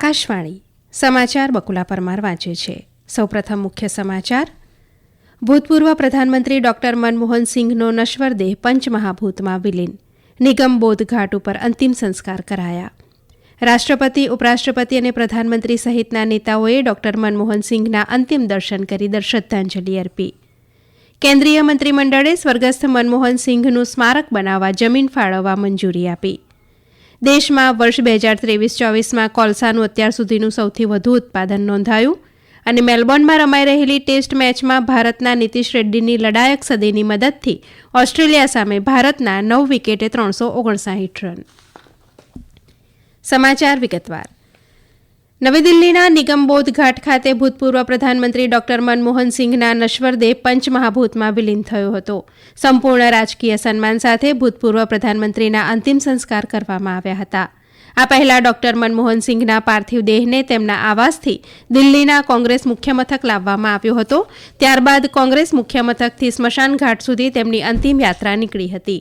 આકાશવાણી સમાચાર બકુલા પરમાર વાંચે છે. સૌપ્રથમ મુખ્ય સમાચાર. ભૂતપૂર્વ પ્રધાનમંત્રી ડોક્ટર મનમોહનસિંહનો નશ્વરદેહ નશ્વર દેહ પંચમહાભૂતમાં વિલીન. નિગમ બોધ ઘાટ ઉપર અંતિમ સંસ્કાર કરાયા. રાષ્ટ્રપતિ, ઉપરાષ્ટ્રપતિ અને પ્રધાનમંત્રી સહિતના નેતાઓએ ડોક્ટર મનમોહન સિંઘના અંતિમ દર્શન કરી શ્રદ્ધાંજલિ અર્પી. કેન્દ્રીય મંત્રીમંડળે સ્વર્ગસ્થ મનમોહન સિંઘનું સ્મારક બનાવવા જમીન ફાળવવા મંજૂરી આપી. દેશમાં વર્ષ બે હજાર ત્રેવીસ ચોવીસમાં કોલસાનું અત્યાર સુધીનું સૌથી વધુ ઉત્પાદન નોંધાયું અને મેલબોર્નમાં રમાઈ રહેલી ટેસ્ટ મેચમાં ભારતના નીતિશ રેડ્ડીની લડાયક સદીની મદદથી ઓસ્ટ્રેલિયા સામે ભારતના નવ વિકેટે ત્રણસો ઓગણસાઠ રન. સમાચાર વિગતવાર. નવી દિલ્હીના નિગમબોધ ઘાટ ખાતે ભૂતપૂર્વ પ્રધાનમંત્રી ડોક્ટર મનમોહન સિંઘના નશ્વર પંચમહાભૂતમાં વિલીન થયો હતો. સંપૂર્ણ રાજકીય સન્માન સાથે ભૂતપૂર્વ પ્રધાનમંત્રીના અંતિમ સંસ્કાર કરવામાં આવ્યા હતા. આ પહેલા ડોક્ટર મનમોહન સિંઘના પાર્થિવ દેહને તેમના આવાસથી દિલ્હીના કોંગ્રેસ મુખ્યમથક લાવવામાં આવ્યો હતો. ત્યારબાદ કોંગ્રેસ મુખ્યમથકથી સ્મશાન ઘાટ સુધી તેમની અંતિમ યાત્રા નીકળી હતી.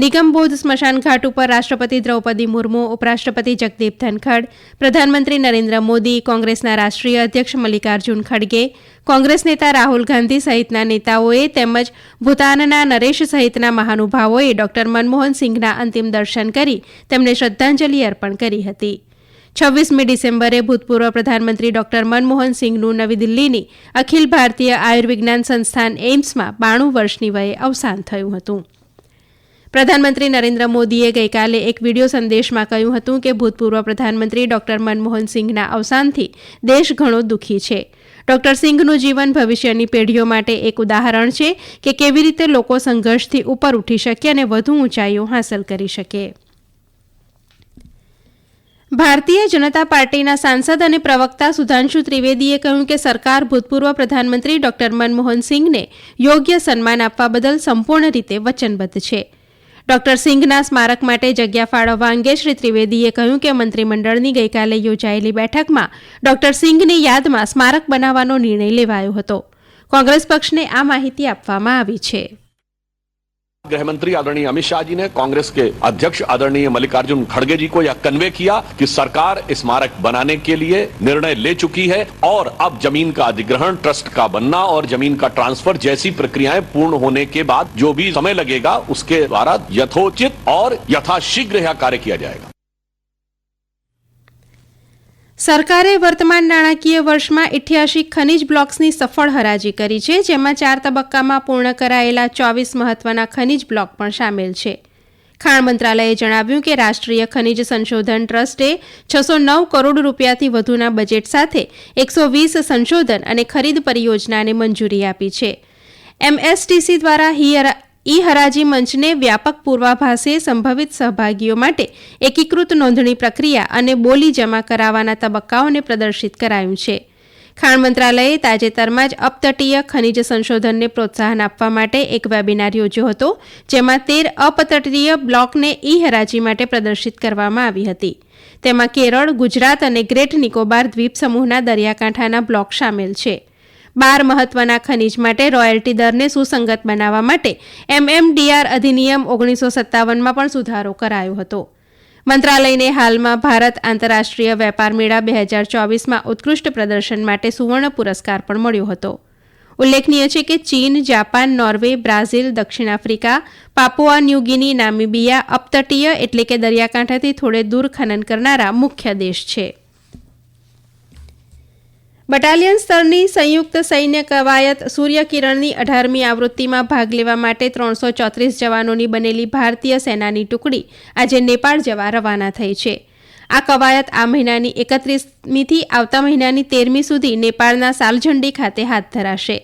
નિગમબોધ સ્મશાન ઘાટ ઉપર રાષ્ટ્રપતિ દ્રૌપદી મુર્મુ, ઉપરાષ્ટ્રપતિ જગદીપ ધનખડ, પ્રધાનમંત્રી નરેન્દ્ર મોદી, કોંગ્રેસના રાષ્ટ્રીય અધ્યક્ષ મલ્લિકાર્જુન ખડગે, કોંગ્રેસ નેતા રાહુલ ગાંધી સહિતના નેતાઓએ તેમજ ભૂતાનના નરેશ સહિતના મહાનુભાવોએ ડોક્ટર મનમોહન સિંઘના અંતિમ દર્શન કરી તેમને શ્રદ્ધાંજલિ અર્પણ કરી હતી. છવ્વીસમી ડિસેમ્બરે ભૂતપૂર્વ પ્રધાનમંત્રી ડોક્ટર મનમોહન સિંહનું નવી દિલ્હીની અખિલ ભારતીય આયુર્વિજ્ઞાન સંસ્થાન એઇમ્સમાં બાણું વર્ષની વયે અવસાન થયું હતું. પ્રધાનમંત્રી નરેન્દ્ર મોદીએ ગઈકાલે એક વીડિયો સંદેશમાં કહ્યું હતું કે ભૂતપૂર્વ પ્રધાનમંત્રી ડોક્ટર મનમોહન સિંઘના અવસાનથી દેશ ઘણો દુઃખી છે. ડોક્ટર સિંઘનું જીવન ભવિષ્યની પેઢીઓ માટે એક ઉદાહરણ છે કે કેવી રીતે લોકો સંઘર્ષથી ઉપર ઉઠી શકે અને વધુ ઊંચાઈઓ હાંસલ કરી શકે. ભારતીય જનતા પાર્ટીના સાંસદ અને પ્રવક્તા સુધાંશુ ત્રિવેદીએ કહ્યું કે સરકાર ભૂતપૂર્વ પ્રધાનમંત્રી ડોક્ટર મનમોહન સિંઘને યોગ્ય સન્માન આપવા બદલ સંપૂર્ણ રીતે વચનબદ્ધ છે. ડોક્ટર સિંઘના સ્મારક માટે જગ્યા ફાળવવા અંગે શ્રી ત્રિવેદીએ કહ્યું કે મંત્રીમંડળની ગઈકાલે યોજાયેલી બેઠકમાં ડોક્ટર સિંઘની યાદમાં સ્મારક બનાવવાનો નિર્ણય લેવાયો હતો. કોંગ્રેસ પક્ષને આ માહિતી આપવામાં આવી છે. गृह मंत्री आदरणीय अमित शाह जी ने कांग्रेस के अध्यक्ष आदरणीय मल्लिकार्जुन खड़गे जी को यह कन्वे किया कि सरकार स्मारक बनाने के लिए निर्णय ले चुकी है और अब ज़मीन का अधिग्रहण, ट्रस्ट का बनना और ज़मीन का ट्रांसफ़र जैसी प्रक्रियाएँ पूर्ण होने के बाद जो भी समय लगेगा, उसके द्वारा यथोचित और यथाशीघ्र यह कार्य किया जाएगा। સરકારે વર્તમાન નાણાકીય વર્ષમાં ઇઠ્યાસી ખનિજ બ્લોક્સની સફળ હરાજી કરી છે, જેમાં ચાર તબક્કામાં પૂર્ણ કરાયેલા ચોવીસ મહત્વના ખનીજ બ્લોક પણ સામેલ છે. ખાણ મંત્રાલયે જણાવ્યું કે રાષ્ટ્રીય ખનીજ સંશોધન ટ્રસ્ટે છસો નવ કરોડ રૂપિયાથી વધુના બજેટ સાથે એકસો વીસ સંશોધન અને ખરીદ પરિયોજનાને મંજૂરી આપી છે. એમએસટીસી દ્વારા ઈ હરાજી મંચને વ્યાપક પૂર્વાભાસે સંભવિત સહભાગીઓ માટે એકીકૃત નોંધણી પ્રક્રિયા અને બોલી જમા કરાવવાના તબક્કાઓને પ્રદર્શિત કરાયું છે. ખાણ મંત્રાલયે તાજેતરમાં જ અપતટીય ખનિજ સંશોધનને પ્રોત્સાહન આપવા માટે એક વેબિનાર યોજ્યો હતો, જેમાં તેર અપતટીય બ્લોકને ઈ હરાજી માટે પ્રદર્શિત કરવામાં આવી હતી. તેમાં કેરળ, ગુજરાત અને ગ્રેટ નિકોબાર દ્વીપ સમૂહના દરિયાકાંઠાના બ્લોક સામેલ છે. બાર મહત્વના ખનીજ માટે રોયલ્ટી દરને સુસંગત બનાવવા માટે એમએમડીઆર અધિનિયમ ઓગણીસો સત્તાવનમાં પણ સુધારો કરાયો હતો. મંત્રાલયને હાલમાં ભારત આંતરરાષ્ટ્રીય વેપાર મેળા બે હજાર ચોવીસમાં ઉત્કૃષ્ટ પ્રદર્શન માટે સુવર્ણ પુરસ્કાર પણ મળ્યો હતો. ઉલ્લેખનીય છે કે ચીન, જાપાન, નોર્વે, બ્રાઝિલ, દક્ષિણ Africa, Papua New Guinea Namibia, અપતટીય એટલે કે દરિયાકાંઠાથી થોડે દૂર ખનન કરનારા મુખ્ય દેશ છે. બટાલિયન સ્તરની સંયુક્ત સૈન્ય કવાયત સૂર્યકિરણની અઢારમી આવૃત્તિમાં ભાગ લેવા માટે ત્રણસો ચોત્રીસ જવાનોની બનેલી ભારતીય સેનાની ટુકડી આજે નેપાળ જવા રવાના થઈ છે. આ કવાયત આ મહિનાની એકત્રીસમીથી આવતા મહિનાની તેરમી સુધી નેપાળના સાલઝંડી ખાતે હાથ ધરાશે.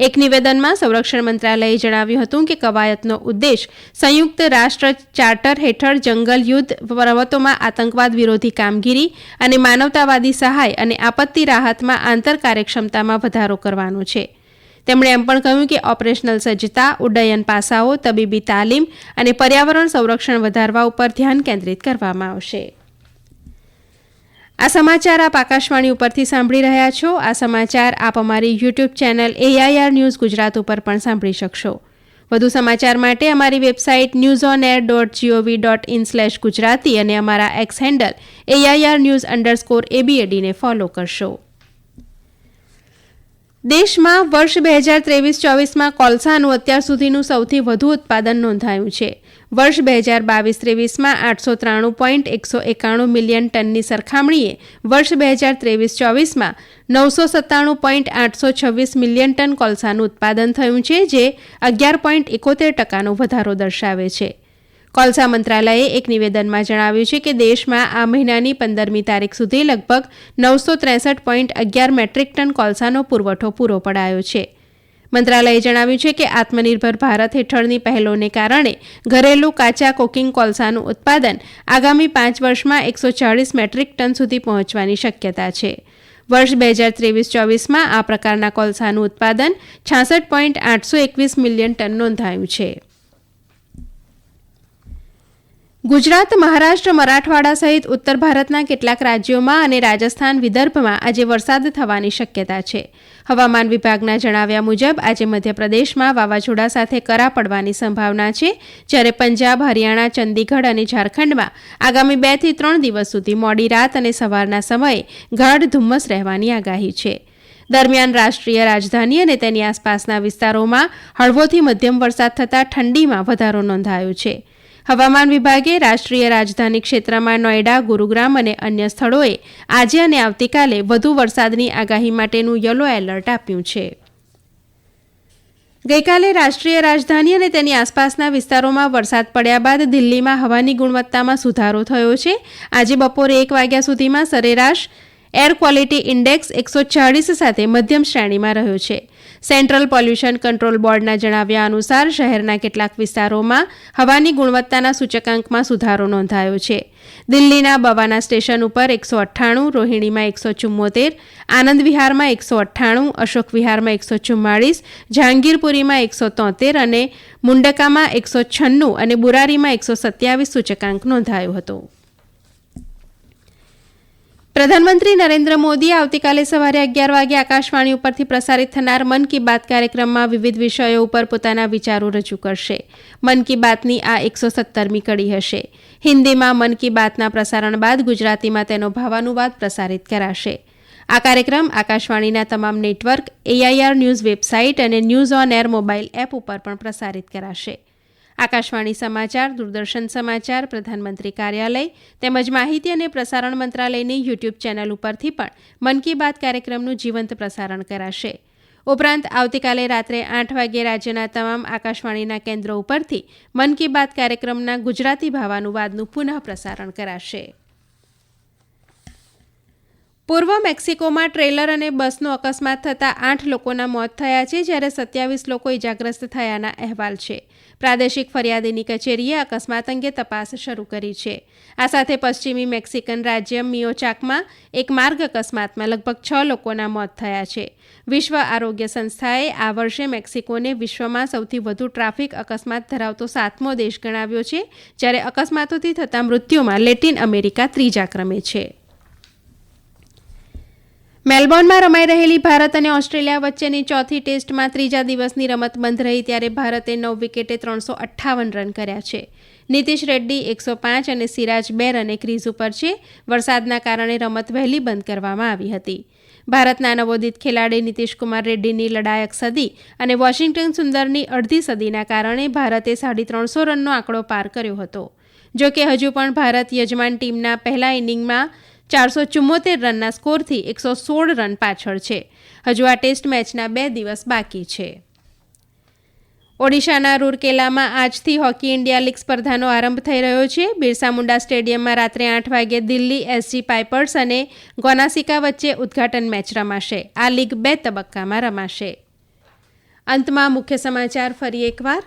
એક નિવેદનમાં સંરક્ષણ મંત્રાલયે જણાવ્યું હતું કે કવાયતનો ઉદ્દેશ સંયુક્ત રાષ્ટ્ર ચાર્ટર હેઠળ જંગલ યુદ્ધ પર્વતોમાં આતંકવાદ વિરોધી કામગીરી અને માનવતાવાદી સહાય અને આપત્તિ રાહતમાં આંતર કાર્યક્ષમતામાં વધારો કરવાનો છે. તેમણે એમ પણ કહ્યું કે ઓપરેશનલ સજ્જતા, ઉડ્ડયન પાસાઓ, તબીબી તાલીમ અને પર્યાવરણ સંરક્ષણ વધારવા ઉપર ધ્યાન કેન્દ્રિત કરવામાં આવશે. આ સમાચાર આપ આકાશવાણી ઉપરથી સાંભળી રહ્યા છો. આ સમાચાર આપ અમારી YouTube channel AIR news Gujarat ઉપર પણ સાંભળી શકશો. વધુ સમાચાર માટે અમારી website news on air dot gov dot in slash Gujarati અને અમારા X handle AIR news underscore એબીએડીને follow કરશો. દેશમાં વર્ષ બે હજાર ત્રેવીસ ચોવીસમાં કોલસાનું અત્યાર સુધીનું સૌથી વધુ ઉત્પાદન નોંધાયું છે. વર્ષ બે હજાર બાવીસ ત્રેવીસમાં આઠસો ત્રાણું પોઈન્ટ એકસો એકાણું મિલિયન ટનની સરખામણીએ વર્ષ બે હજાર ત્રેવીસ ચોવીસમાં નવસો સત્તાણું પોઈન્ટ આઠસો છવ્વીસ મિલિયન ટન કોલસાનું ઉત્પાદન થયું છે, જે અગિયાર પોઈન્ટ એકોતેર ટકાનો વધારો દર્શાવે છે. કોલસા મંત્રાલયે એક નિવેદનમાં જણાવ્યું છે કે દેશમાં આ મહિનાની પંદરમી તારીખ સુધી લગભગ નવસો ત્રેસઠ પોઈન્ટ અગિયાર મેટ્રિક ટન કોલસાનો પુરવઠો પૂરો પડાયો છે. મંત્રાલયે જણાવ્યું છે કે આત્મનિર્ભર ભારત હેઠળની પહેલોને કારણે ઘરેલુ કાચા કોકિંગ કોલસાનું ઉત્પાદન આગામી પાંચ વર્ષમાં એકસો ચાળીસ મેટ્રિક ટન સુધી પહોંચવાની શક્યતા છે. વર્ષ બે હજાર ત્રેવીસ ચોવીસમાં આ પ્રકારના કોલસાનું ઉત્પાદન છાસઠ પોઈન્ટ આઠસો એકવીસ મિલિયન ટન નોંધાયું છે. ગુજરાત, મહારાષ્ટ્ર, મરાઠવાડા સહિત ઉત્તર ભારતના કેટલાક રાજ્યોમાં અને રાજસ્થાન વિદર્ભમાં આજે વરસાદ થવાની શક્યતા છે. હવામાન વિભાગના જણાવ્યા મુજબ આજે મધ્યપ્રદેશમાં વાવાઝોડા સાથે કરા પડવાની સંભાવના છે, જ્યારે પંજાબ, હરિયાણા, ચંદીગઢ અને ઝારખંડમાં આગામી બેથી ત્રણ દિવસ સુધી મોડી રાત અને સવારના સમયે ગાઢ ધુમ્મસ રહેવાની આગાહી છે. દરમિયાન રાષ્ટ્રીય રાજધાની અને તેની આસપાસના વિસ્તારોમાં હળવોથી મધ્યમ વરસાદ થતાં ઠંડીમાં વધારો નોંધાયો છે. હવામાન વિભાગે રાષ્ટ્રીય રાજધાની ક્ષેત્રમાં નોઈડા ગુરુગ્રામ અને અન્ય સ્થળોએ આજે અને આવતીકાલે વધુ વરસાદની આગાહી માટેનું યલો એલર્ટ આપ્યું છે. ગઈકાલે રાષ્ટ્રીય રાજધાની અને તેની આસપાસના વિસ્તારોમાં વરસાદ પડ્યા બાદ દિલ્હીમાં હવાની ગુણવત્તામાં સુધારો થયો છે. આજે બપોરે એક વાગ્યા સુધીમાં સરેરાશ એર ક્વોલિટી ઇન્ડેક્સ એકસો ચાળીસ સાથે મધ્યમ શ્રેણીમાં રહ્યો છે. સેન્ટ્રલ પોલ્યુશન કંટ્રોલ બોર્ડના જણાવ્યા અનુસાર શહેરના કેટલાક વિસ્તારોમાં હવાની ગુણવત્તાના સૂચકાંકમાં સુધારો નોંધાયો છે. દિલ્હીના બવાના સ્ટેશન ઉપર એકસો અઠ્ઠાણું, રોહિણીમાં એકસો ચુમ્મોતેર, આનંદ વિહારમાં એકસો અઠ્ઠાણું, અશોક વિહારમાં એકસો ચુમ્માળીસ, જહાંગીરપુરીમાં એકસો તોતેર અને મુંડકામાં એકસો છન્નું અને બુરારીમાં એકસો સત્યાવીસ સૂચકાંક નોંધાયો હતો. પ્રધાનમંત્રી નરેન્દ્ર મોદી આવતીકાલે સવારે અગિયાર વાગે આકાશવાણી ઉપરથી પ્રસારિત થનાર મન કી બાત કાર્યક્રમમાં વિવિધ વિષયો ઉપર પોતાના વિચારો રજૂ કરશે. મન કી બાતની આ એકસો સત્તરમી કડી હશે. હિન્દીમાં મન કી બાતના પ્રસારણ બાદ ગુજરાતીમાં તેનો ભાવાનુવાદ પ્રસારિત કરાશે. આ કાર્યક્રમ આકાશવાણીના તમામ નેટવર્ક એઆઈઆર ન્યૂઝ વેબસાઇટ અને news on air mobile app ઉપર પણ પ્રસારિત કરાશે. આકાશવાણી સમાચાર, દૂરદર્શન સમાચાર, પ્રધાનમંત્રી કાર્યાલય તેમજ માહિતી અને પ્રસારણ મંત્રાલયની યુટ્યુબ ચેનલ ઉપરથી પણ મન કી બાત કાર્યક્રમનું જીવંત પ્રસારણ કરાશે. ઉપરાંત આવતીકાલે રાત્રે આઠ વાગ્યે રાજ્યના તમામ આકાશવાણીના કેન્દ્રો ઉપરથી મન કી બાત કાર્યક્રમના ગુજરાતી ભાવાનુવાદનું પુનઃ પ્રસારણ કરાશે. પૂર્વ મેક્સિકોમાં ટ્રેલર અને બસનો અકસ્માત થતાં આઠ લોકોના મોત થયા છે જ્યારે સત્યાવીસ લોકો ઇજાગ્રસ્ત થયાના અહેવાલ છે. પ્રાદેશિક ફરિયાદીની કચેરીએ અકસ્માત અંગે તપાસ શરૂ કરી છે. આ સાથે પશ્ચિમી મેક્સિકન રાજ્ય મિયોચાકમાં એક માર્ગ અકસ્માતમાં લગભગ છ લોકોના મોત થયા છે. વિશ્વ આરોગ્ય સંસ્થાએ આ વર્ષે મેક્સિકોને વિશ્વમાં સૌથી વધુ ટ્રાફિક અકસ્માત ધરાવતો સાતમો દેશ ગણાવ્યો છે, જ્યારે અકસ્માતોથી થતા મૃત્યુમાં લેટિન અમેરિકા ત્રીજા ક્રમે છે. મેલબોર્નમાં રમાઈ રહેલી ભારત અને ઓસ્ટ્રેલિયા વચ્ચેની ચોથી ટેસ્ટમાં ત્રીજા દિવસની રમત બંધ રહી ત્યારે ભારતે નવ વિકેટે ત્રણસો અઠ્ઠાવન રન કર્યા છે. નીતિશ રેડ્ડી એકસો પાંચ અને સિરાજ બે રને ક્રીઝ ઉપર છે. વરસાદના કારણે રમત વહેલી બંધ કરવામાં આવી હતી. ભારતના નવોદિત ખેલાડી નીતિશકુમાર રેડ્ડીની લડાયક સદી અને વોશિંગ્ટન સુંદરની અડધી સદીના કારણે ભારતે સાડી ત્રણસો રનનો આંકડો પાર કર્યો હતો. જોકે હજુ પણ ભારત યજમાન ટીમના પહેલા ઇનિંગમાં ચારસો ચુમ્મોતેર રનના સ્કોરથી એકસો સોળ રન પાછળ છે. હજુ આ ટેસ્ટ મેચના બે દિવસ બાકી છે. ઓડિશાના રૂરકેલામાં આજથી હોકી ઇન્ડિયા લીગ સ્પર્ધાનો આરંભ થઈ રહ્યો છે. બિરસા મુંડા સ્ટેડિયમમાં રાત્રે આઠ વાગે દિલ્હી એસજી પાઇપર્સ અને ગોનાસિકા વચ્ચે ઉદ્ઘાટન મેચ રમાશે. આ લીગ બે તબક્કામાં રમાશે. અંતમાં મુખ્ય સમાચાર ફરી એકવાર.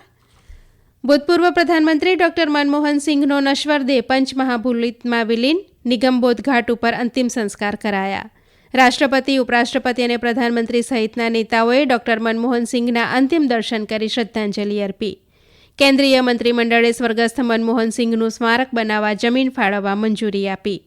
ભૂતપૂર્વ પ્રધાનમંત્રી ડોક્ટર મનમોહન સિંઘનો નશ્વર દેહ પંચમહાભૂલિતમાં વિલીન નિગમબોધ ઘાટ ઉપર અંતિમ સંસ્કાર કરાયા. રાષ્ટ્રપતિ, ઉપરાષ્ટ્રપતિ અને પ્રધાનમંત્રી સહિતના નેતાઓએ ડોક્ટર મનમોહન સિંઘના અંતિમ દર્શન કરી શ્રદ્ધાંજલિ અર્પી. કેન્દ્રીય મંત્રીમંડળે સ્વર્ગસ્થ મનમોહન સિંઘનું સ્મારક બનાવવા જમીન ફાળવવા મંજૂરી આપી.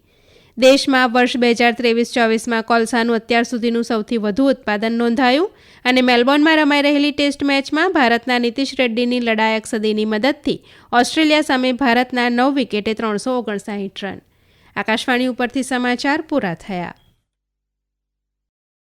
દેશમાં વર્ષ બે હજાર ત્રેવીસ ચોવીસમાં કોલસાનું અત્યાર સુધીનું સૌથી વધુ ઉત્પાદન નોંધાયું અને મેલબોર્નમાં રમાઈ રહેલી ટેસ્ટ મેચમાં ભારતના નીતિશ રેડ્ડીની લડાયક સદીની મદદથી ઓસ્ટ્રેલિયા સામે ભારતના નવ વિકેટે ત્રણસો ઓગણસાઠ રન. આકાશવાણી ઉપરથી સમાચાર પૂરા થયા.